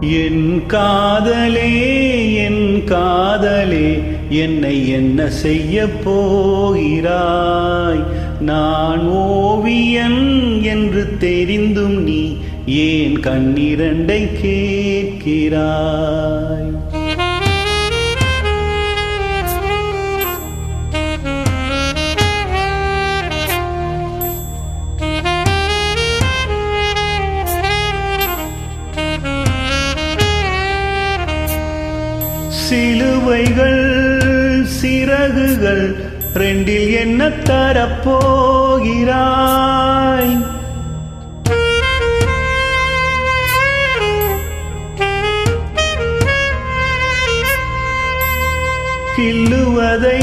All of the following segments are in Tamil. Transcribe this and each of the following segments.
என் காதலே என் காதலே என்னை என்ன செய்ய போகிறாய்? நான் ஓவியன் என்று தெரிந்தும் நீ ஏன் கண்ணிரண்டை கேட்கிறாய்? சிலுவைகள் சிறகுகள் ரெண்டில் என்ன தரப்போகிறாய்? கிள்ளுவதை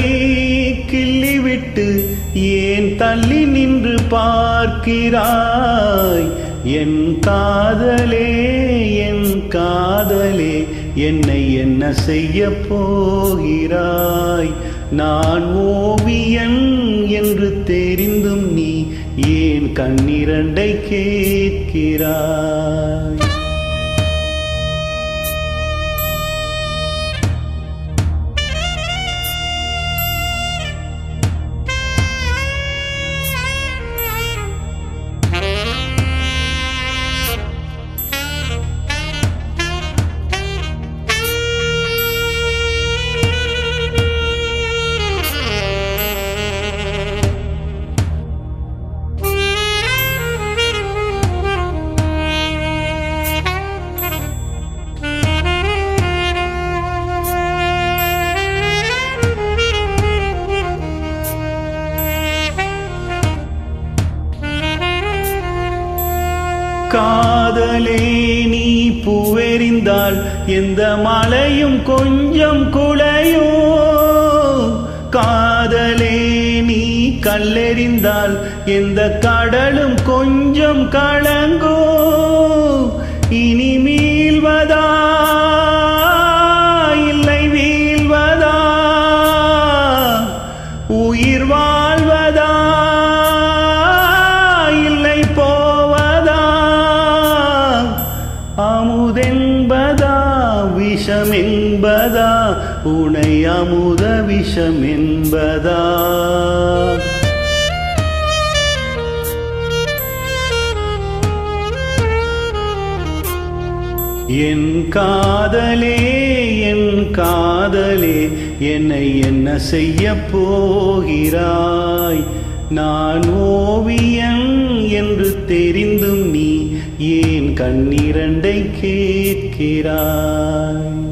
கிள்ளிவிட்டு ஏன் தள்ளி நின்று பார்க்கிறாய்? என் காதலே என் காதலே என்னை என்ன செய்ய போகிறாய்? நான் ஓவியன் என்று தெரிந்தும் நீ ஏன் கண்ணிரண்டை கேட்கிறாய்? காதலே நீ பூவெறிந்தால் எந்த மலையும் கொஞ்சம் குலையும் காதலே நீ கல்லெறிந்தால் எந்த கடலும் கொஞ்சம் கலங்கோ? இனி மீள்வதா? இல்லை வீழ்வதா? உயிர்வா விஷமென்பதா உனை அமுத விஷமென்பதா? என் காதலே என் காதலே என்னை என்ன செய்ய போகிறாய்? நான் ஓவியன் என்று தெரிந்தும் நீ ஏன் கண்ணிரண்டை கேட்கிறாய்?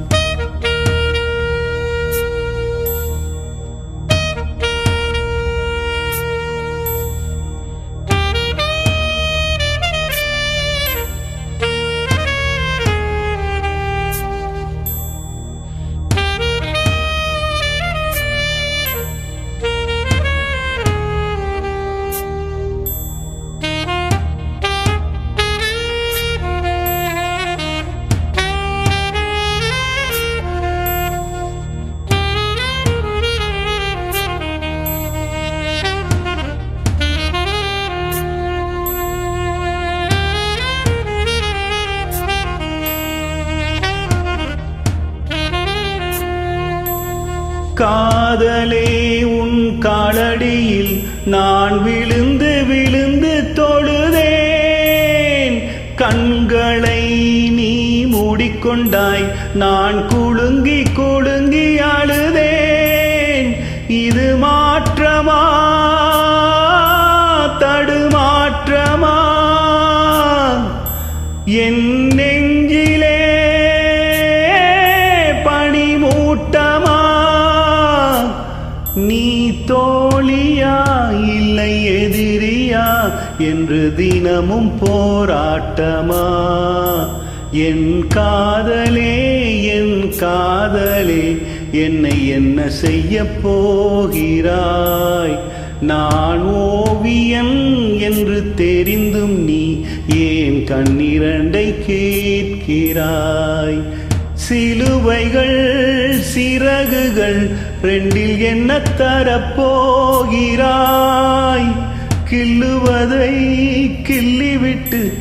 காதலே உன் காலடியில் நான் விழுந்து விழுந்து தொழுதேன். கண்களை நீ மூடிக்கொண்டாய் நான் குலுங்கி குலுங்கி அழுதேன். இது மாற்றமா? தடுமாற்றமா? என் இல்லை எதிரியா என்று தினமும் போராட்டமா? என் காதலே என் காதலே என்னை என்ன செய்ய போகிறாய்? நான் ஓவியன் என்று தெரிந்தும் நீ ஏன் கண்ணிரண்டை கேட்கிறாய்? சிலுவைகள் சிறகுகள் ரெண்டில் என்ன தரப்போகிறாய்? கிள்ளுவதை கிள்ளிவிட்டு